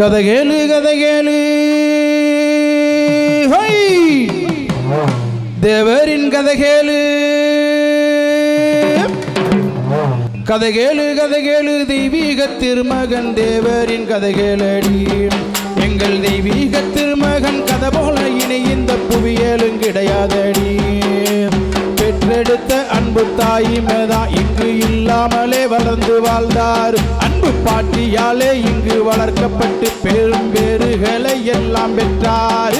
கதை கேளு கதை கேளு. தேவரின் கதை கேளு. கதை கேளு கதை கேளு. தெய்வீக திருமகன் தேவரின் கதை கேளடி. எங்கள் தெய்வீக திருமகன் கதை போல இனி இந்த புவியலும் கிடையாதடி பெற்றெடுத்த அன்பு தாயுமேதா இங்கு இல்லாமலே வளர்ந்து வாழ்ந்தார். அன்பு பாட்டியாலே இங்கு வளர்க்கப்பட்டு பெரும் பேறுகளை எல்லாம் பெற்றார்.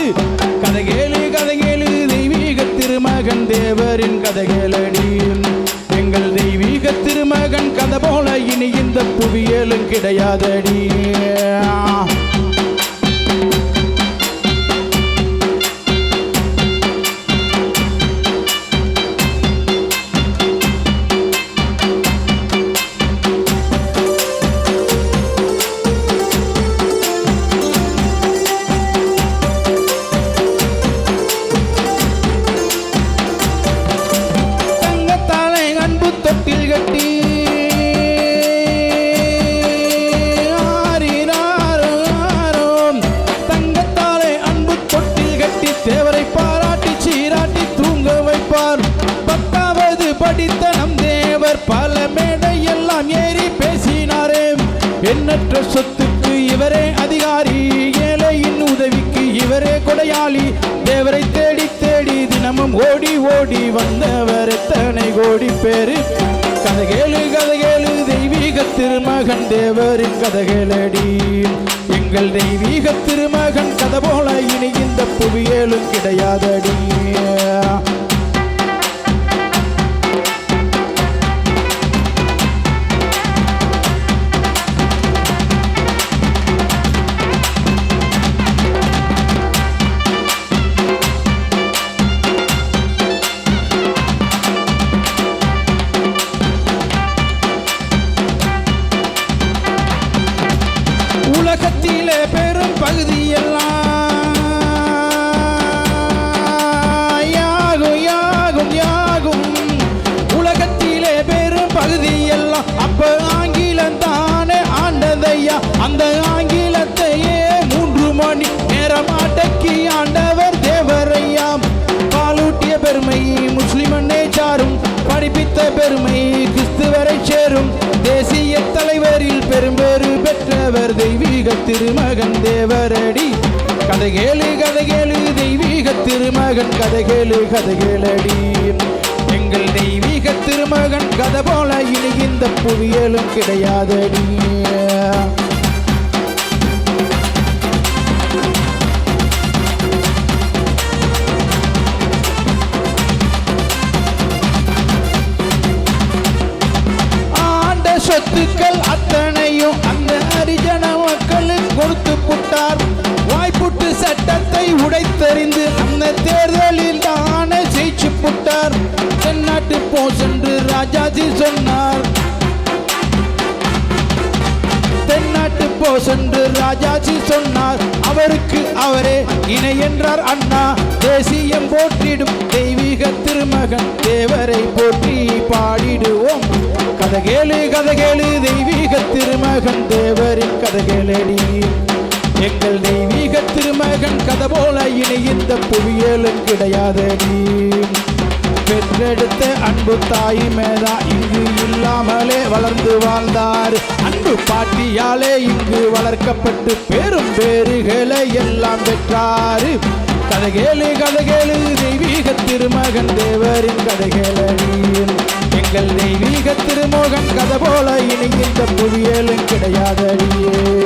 கதைகேளு கதைகேளு தெய்வீக திருமகன் தேவரின் கதைகளடி எங்கள் தெய்வீக திருமகன் கதை போல இனி இந்த புவியலும் கிடையாதடி. சொத்துக்கு இவரே அதிகாரி ஏழையின் உதவிக்கு இவரே கொடையாளி. தேவரை தேடி தேடி தினமும் ஓடி ஓடி வந்தவர் எத்தனை கோடி பேரு? கதகேளு கதகேளு தெய்வீக திருமகன் தேவரின் கதகேளடி. எங்கள் தெய்வீக திருமகன் கதை போல இனி இந்த புவியேலும் கிடையாதடி. உலகத்திலே பெரும் பகுதியெல்லாம். யாகும் யாகும் யாகும். உலகத்திலே பெரும் பகுதியெல்லாம். அப்ப ஆங்கிலம் தானே ஆண்டதையா? அந்த ஆங்கிலத்தையே மூன்று மணி நேரம் அடக்கி ஆண்டவர் தேவரையாம். பாலூட்டிய பெருமை முஸ்லிமன்னே சாரும். படிப்பித்த பெருமை கிறிஸ்துவரை பெற்றவர் தெய்வீக திருமகன் தேவரடி. கதைகேளு கதைகேளு தெய்வீக திருமகன் கதைகேளு கதைகேளடி. எங்கள் தெய்வீக திருமகன் கதை போல இனி இந்த புவியலும் கிடையாதடி. தென்னாட்டு போ சென்று ராஜாஜி சொன்னார். தென்னாட்டு போ சென்று ராஜாஜி சொன்னார். அவருக்கு அவரே இணை என்றார் அண்ணா. தேசியம் போற்றிடும் தெய்வீக திருமகன் தேவரை போற்றி பாடிடுவோம். கதகேளு கதகேளு தெய்வீக திருமகன் தேவரின் கதகேளடி எங்கள் தெய்வீக திருமகன் கதை போல இனி இந்த புவியலும் கிடையாதடி. பெற்றெடுத்த அன்பு தாய் மேதா இங்கு இல்லாமலே வளர்ந்து வாழ்ந்தார். அன்பு பாட்டியாலே இங்கு வளர்க்கப்பட்டு பெரும் பேறுகளை எல்லாம் பெற்றார். கதைகேளு கதைகேளு தெய்வீக திருமகன் தேவரின் கதைகளடி எங்கள் தெய்வீக திருமோகன் கதை போல இனி இந்த புவியலும் கிடையாதடியே.